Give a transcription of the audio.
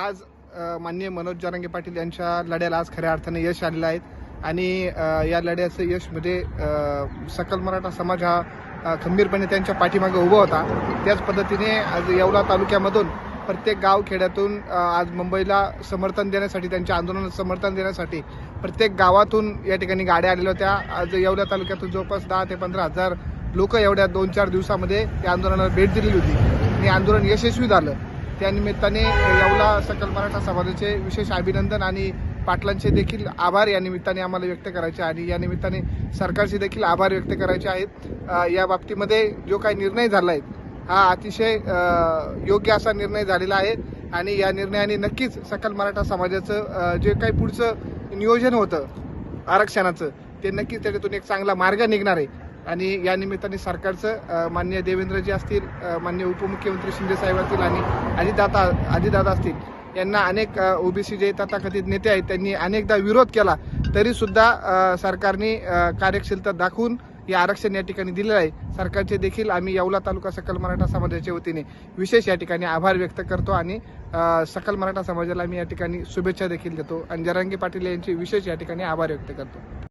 आज माननीय मनोज जरांगे पाटील यांच्या लढ्याला आज खऱ्या अर्थाने यश आलेलं आहे. आणि या लढ्याचं यश म्हणजे सकल मराठा समाज हा खंबीरपणे त्यांच्या पाठीमागे उभा होता. त्याच पद्धतीने आज येवला तालुक्यामधून प्रत्येक गाव खेड्यातून आज मुंबईला समर्थन देण्यासाठी त्यांच्या आंदोलनाला समर्थन देण्यासाठी प्रत्येक गावातून या ठिकाणी गाड्या आलेल्या होत्या. आज येवला तालुक्यातून जवळपास दहा ते पंधरा हजार लोक एवढ्या दोन चार दिवसामध्ये या आंदोलनाला भेट दिलेली होती. आणि आंदोलन यशस्वी झालं. त्यानिमित्ताने येवला सकल मराठा समाजाचे विशेष अभिनंदन आणि पाटलांचे देखील आभार या निमित्ताने आम्हाला व्यक्त करायचे आणि या निमित्ताने सरकारचे देखील आभार व्यक्त करायचे आहेत. या बाबतीमध्ये जो काही निर्णय झाला आहे हा अतिशय योग्य असा निर्णय झालेला आहे आणि या निर्णयाने नक्कीच सकल मराठा समाजाचं जे काही पुढचं नियोजन होतं आरक्षणाचं ते नक्कीच त्याच्यातून एक चांगला मार्ग निघणार आहे. आणि या निमित्ताने सरकारचं मान्य देवेंद्रजी असतील मान्य उपमुख्यमंत्री शिंदे साहेब असतील आणि अजितदादा अजितदादा असतील यांना अनेक ओबीसी जे तथाकथित नेते आहेत त्यांनी अनेकदा विरोध केला तरी सुद्धा सरकारने कार्यशीलता दाखवून हे आरक्षण या ठिकाणी दिलेलं आहे. सरकारचे देखील आम्ही येवला तालुका सकल मराठा समाजाच्या वतीने विशेष या ठिकाणी आभार व्यक्त करतो आणि सकल मराठा समाजाला आम्ही या ठिकाणी शुभेच्छा देखील देतो. आणि जरांगी पाटील यांचे विशेष या ठिकाणी आभार व्यक्त करतो.